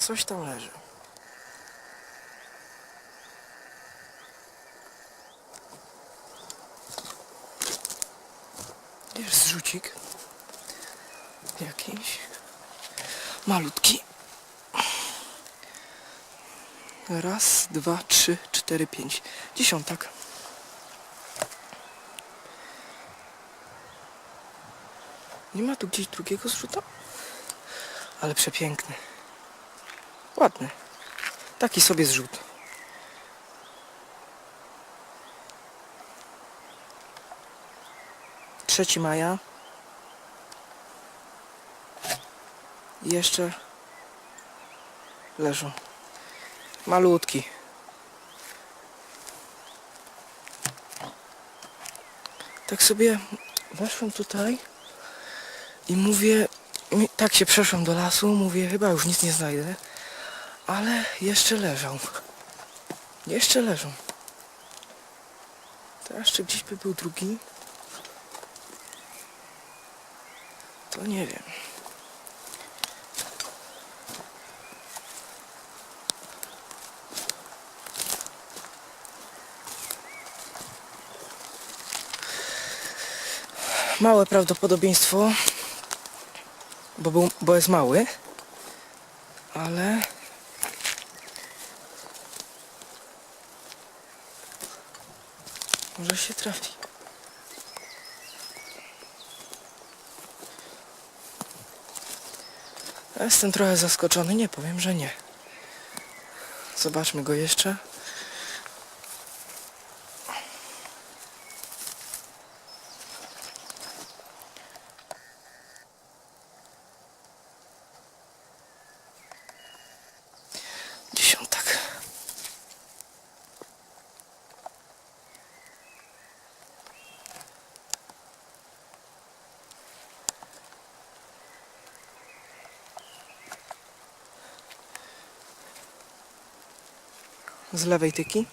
Coś tam leży. Jest zrzucik. Jakiś. Malutki. Raz, dwa, trzy, cztery, pięć. Dziesiątak. Nie ma tu gdzieś drugiego zrzuta? Ale przepiękny. Ładny. Taki sobie zrzut. Trzeci maja. Jeszcze leżą. Malutki. Tak sobie weszłem tutaj i mówię, tak się przeszłem do lasu, mówię, chyba już nic nie znajdę, ale jeszcze leżą. Jeszcze leżą. Teraz czy gdzieś by był drugi? To nie wiem. Małe prawdopodobieństwo, bo, był, bo jest mały, ale może się trafi. Ja Jestem trochę zaskoczony, nie powiem, że nie. Zobaczmy go jeszcze. Z lewej tyki.